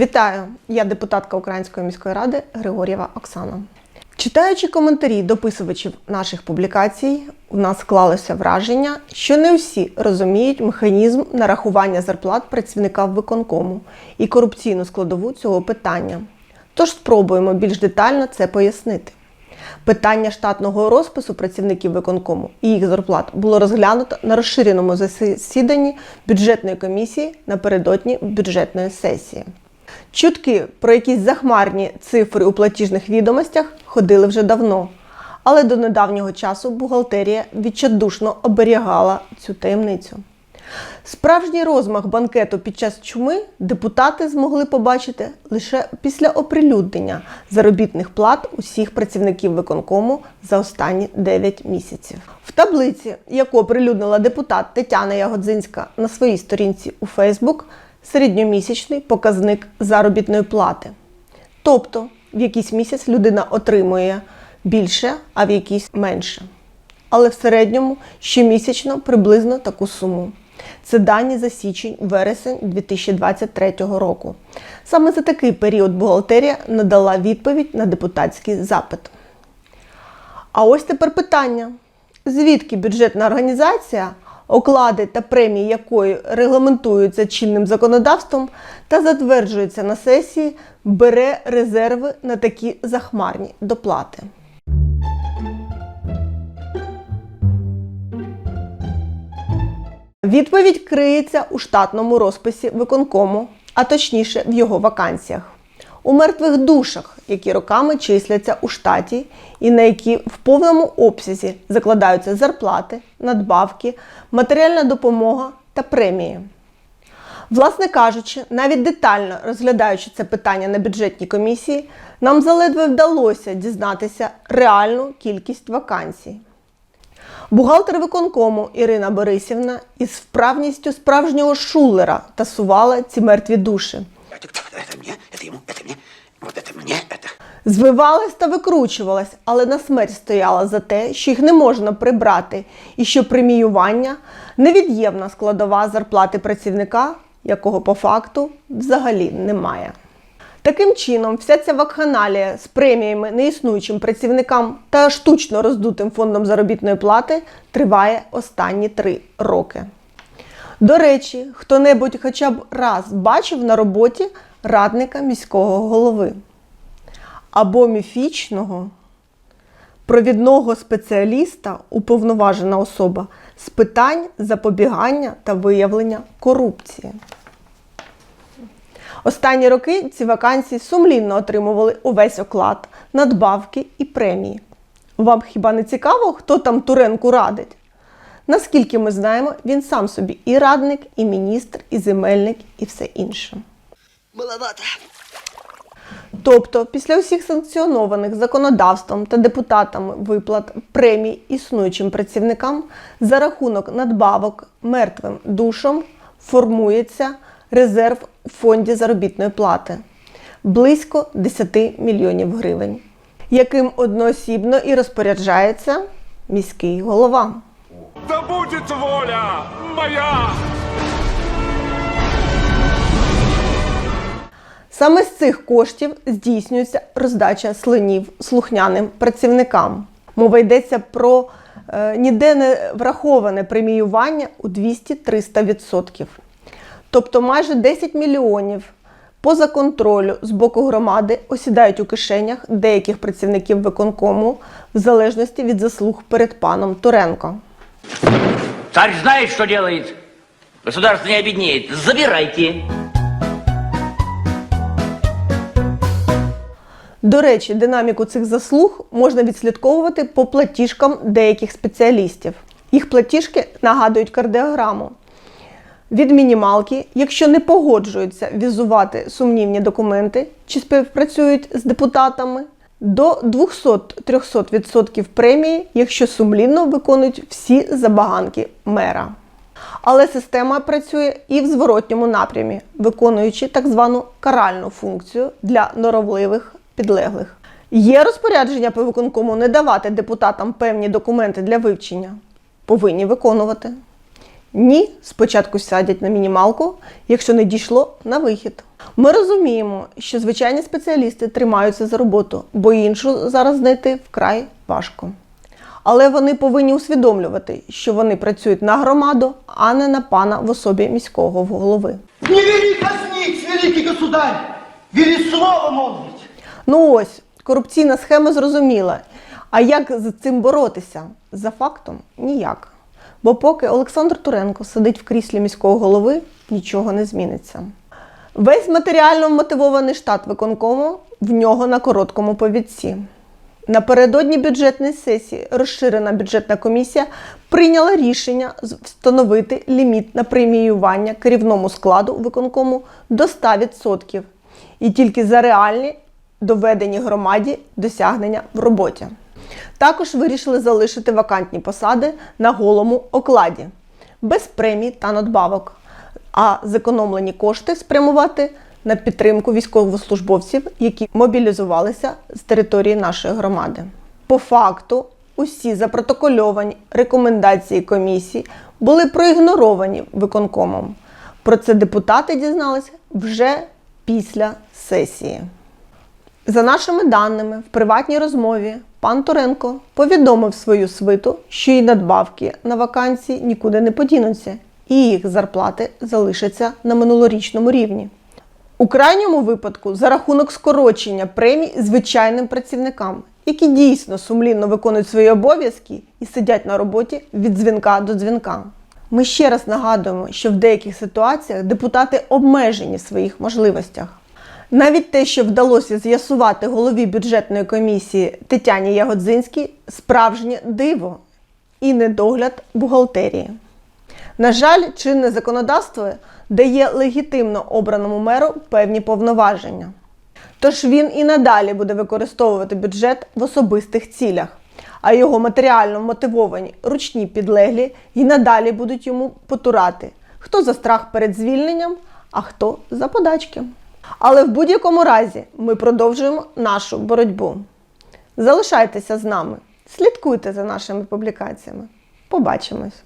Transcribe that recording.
Вітаю! Я депутатка Української міської ради Григор'єва Оксана. Читаючи коментарі дописувачів наших публікацій, у нас склалося враження, що не всі розуміють механізм нарахування зарплат працівникам виконкому і корупційну складову цього питання. Тож спробуємо більш детально це пояснити. Питання штатного розпису працівників виконкому і їх зарплат було розглянуто на розширеному засіданні бюджетної комісії напередодні бюджетної сесії. Чутки про якісь захмарні цифри у платіжних відомостях ходили вже давно, але до недавнього часу бухгалтерія відчайдушно оберігала цю таємницю. Справжній розмах банкету під час чуми депутати змогли побачити лише після оприлюднення заробітних плат усіх працівників виконкому за останні 9 місяців. В таблиці, яку оприлюднила депутат Тетяна Ягодзинська на своїй сторінці у Фейсбук, середньомісячний показник заробітної плати. Тобто в якийсь місяць людина отримує більше, а в якийсь менше. Але в середньому щомісячно приблизно таку суму. Це дані за січень-вересень 2023 року. Саме за такий період бухгалтерія надала відповідь на депутатський запит. А ось тепер питання: звідки бюджетна організація, оклади та премії якої регламентуються чинним законодавством та затверджуються на сесії, бере резерви на такі захмарні доплати? Відповідь криється у штатному розписі виконкому, а точніше в його вакансіях. У мертвих душах, які роками числяться у штаті і на які в повному обсязі закладаються зарплати, надбавки, матеріальна допомога та премії. Власне кажучи, навіть детально розглядаючи це питання на бюджетній комісії, нам заледве вдалося дізнатися реальну кількість вакансій. Бухгалтер виконкому Ірина Борисівна із вправністю справжнього шулера тасувала ці мертві душі Это, это мне, это ему, это мне, вот это мне, это. Звивалась та викручувалась, але на смерть стояла за те, що їх не можна прибрати, і що преміювання невід'ємна складова зарплати працівника, якого по факту взагалі немає. Таким чином, вся ця вакханалія з преміями неіснуючим працівникам та штучно роздутим фондом заробітної плати триває останні три роки. До речі, хто-небудь хоча б раз бачив на роботі радника міського голови або міфічного провідного спеціаліста, уповноважена особа з питань запобігання та виявлення корупції. Останні роки ці вакансії сумлінно отримували увесь оклад, надбавки і премії. Вам хіба не цікаво, хто там Туренку радить? Наскільки ми знаємо, він сам собі і радник, і міністр, і земельник, і все інше. Маловато. Тобто, після усіх санкціонованих законодавством та депутатами виплат премій існуючим працівникам за рахунок надбавок мертвим душам формується резерв у фонді заробітної плати близько 10 мільйонів гривень, яким одноосібно і розпоряджається міський голова. Да будет воля моя! Саме з цих коштів здійснюється роздача слинів слухняним працівникам. Мова йдеться про е, ніде не враховане преміювання у 200-300%. Тобто майже 10 мільйонів поза контролю з боку громади осідають у кишенях деяких працівників виконкому в залежності від заслуг перед паном Туренко. Царь знает, что делает. Государство не обеднеет. Забирайте. До речі, динаміку цих заслуг можна відслідковувати по платіжкам деяких спеціалістів. Їх платіжки нагадують кардіограму. Від мінімалки, якщо не погоджуються візувати сумнівні документи чи співпрацюють з депутатами, до 200-300% премії, якщо сумлінно виконують всі забаганки мера. Але система працює і в зворотньому напрямі, виконуючи так звану каральну функцію для норовливих підлеглих. Є розпорядження по виконкому не давати депутатам певні документи для вивчення. Повинні виконувати. Ні, спочатку сядять на мінімалку, якщо не дійшло на вихід. Ми розуміємо, що звичайні спеціалісти тримаються за роботу, бо іншу зараз знайти вкрай важко. Але вони повинні усвідомлювати, що вони працюють на громаду, а не на пана в особі міського голови. Не вели казнить, великий государь! Вели слово молвить! Ну ось, корупційна схема зрозуміла. А як з цим боротися? За фактом ніяк. Бо поки Олександр Туренко сидить в кріслі міського голови, нічого не зміниться. Весь матеріально мотивований штат виконкому в нього на короткому повідці. Напередодні бюджетної сесії розширена бюджетна комісія прийняла рішення встановити ліміт на преміювання керівному складу виконкому до 100% і тільки за реальні доведені громаді досягнення в роботі. Також вирішили залишити вакантні посади на голому окладі без премій та надбавок, а зекономлені кошти спрямувати на підтримку військовослужбовців, які мобілізувалися з території нашої громади. По факту, усі запротокольовані рекомендації комісії були проігноровані виконкомом. Про це депутати дізналися вже після сесії. За нашими даними, в приватній розмові пан Туренко повідомив свою свиту, що і надбавки на вакансії нікуди не подінуться, і їх зарплати залишаться на минулорічному рівні. У крайньому випадку за рахунок скорочення премій звичайним працівникам, які дійсно сумлінно виконують свої обов'язки і сидять на роботі від дзвінка до дзвінка. Ми ще раз нагадуємо, що в деяких ситуаціях депутати обмежені в своїх можливостях. Навіть те, що вдалося з'ясувати голові бюджетної комісії Тетяні Ягодзинській, справжнє диво і недогляд бухгалтерії. На жаль, чинне законодавство дає легітимно обраному меру певні повноваження. Тож він і надалі буде використовувати бюджет в особистих цілях, а його матеріально мотивовані ручні підлеглі і надалі будуть йому потурати, хто за страх перед звільненням, а хто за подачки. Але в будь-якому разі ми продовжуємо нашу боротьбу. Залишайтеся з нами, слідкуйте за нашими публікаціями. Побачимось!